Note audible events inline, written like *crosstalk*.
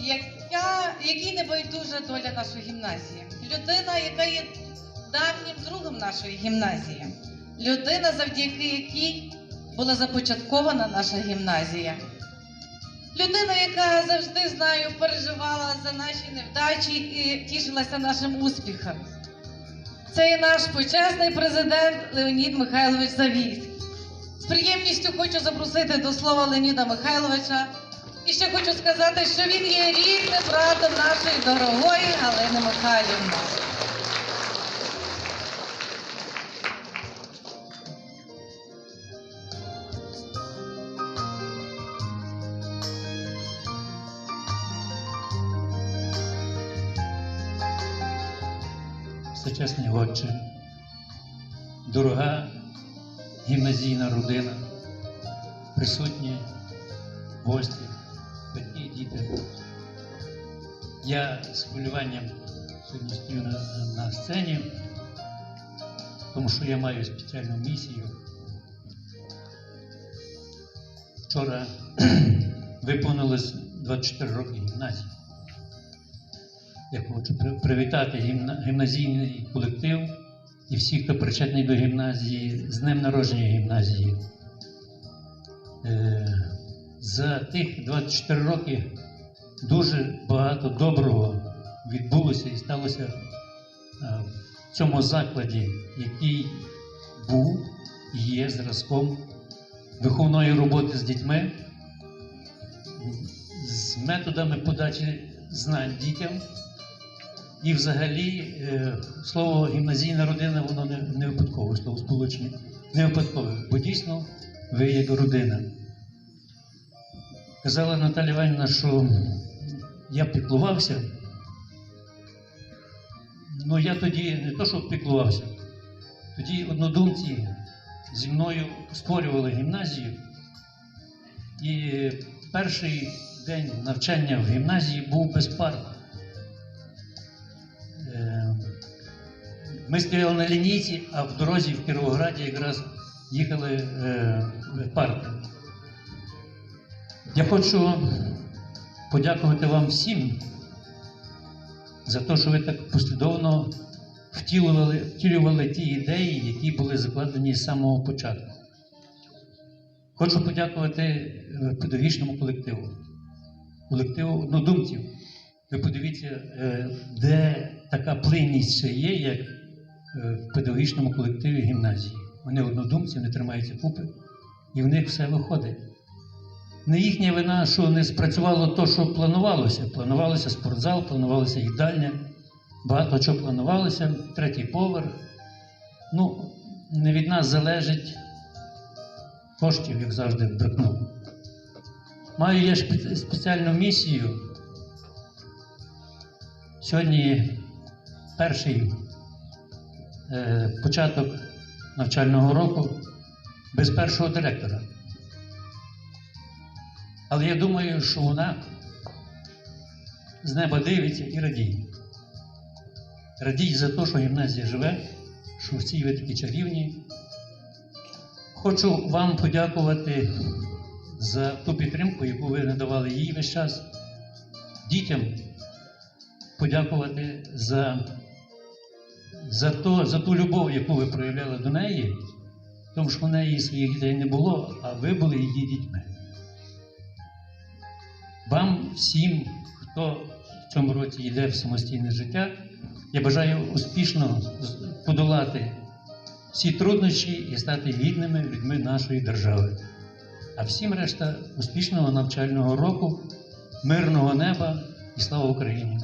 яка, якій не доля нашої гімназії. Людина, яка є давнім другом нашої гімназії. Людина, завдяки якій була започаткована наша гімназія. Людина, яка завжди знаю, переживала за наші невдачі і тішилася нашим успіхам. Це і наш почесний президент Леонід Михайлович Завіс. З приємністю хочу запросити до слова Леоніда Михайловича. І ще хочу сказати, що він є рідним братом нашої дорогої Галини Михайлівни. Всечесний Отче, дорога гімназійна родина, присутні гості, батьки діти. Я з хвилюванням сьогодні стою на, на сцені, тому що я маю спеціальну місію. Вчора *clears throat* виповнилось 24 роки гімназії. Я хочу привітати гімна- гімназійний колектив і всіх, хто причетний до гімназії, з днем народження гімназії. За тих 24 роки дуже багато доброго відбулося і сталося е, в цьому закладі, який був і є зразком виховної роботи з дітьми, з методами подачі знань дітям. І взагалі е, слово гімназійна родина, воно не випадкове, слово сполучення. Не випадкове, бо дійсно ви як родина. Казала Наталя Іванівна, що я піклувався. Ну я тоді не то, що піклувався, тоді однодумці зі мною створювали гімназію. І перший день навчання в гімназії був без пар. Е, Ми стояли на лінійці, а в дорозі в Кіровограді якраз їхали е. Я хочу подякувати вам всім за те, що ви так послідовно втілювали, втілювали ті ідеї, які були закладені з самого початку. Хочу подякувати е, педагогічному колективу, колективу однодумців. Ви подивіться, е, де така плинність є, як е, в педагогічному колективі гімназії. Вони однодумці, вони тримаються купи, і в них все виходить. Не їхня вина, що не спрацювало то, що планувалося. Планувалося спортзал, планувалося їдальня, багато чого планувалося, третій поверх. Ну, не від нас залежить коштів, як завжди, бракнуло. Маю я спеціальну місію. Сьогодні перший е, початок навчального року без першого директора. Але я думаю, що вона з неба дивиться і радіє. Радіє за те, що гімназія живе, що всі ви такі чарівні. Хочу вам подякувати за ту підтримку, яку ви надавали їй весь час, дітям подякувати за, за, то, за ту любов, яку ви проявляли до неї, тому що в неї своїх дітей не було, а ви були її дітьми. Вам всім, хто в цьому році йде в самостійне життя, я бажаю успішно подолати всі труднощі і стати гідними людьми нашої держави. А всім решта успішного навчального року, мирного неба і слава Україні!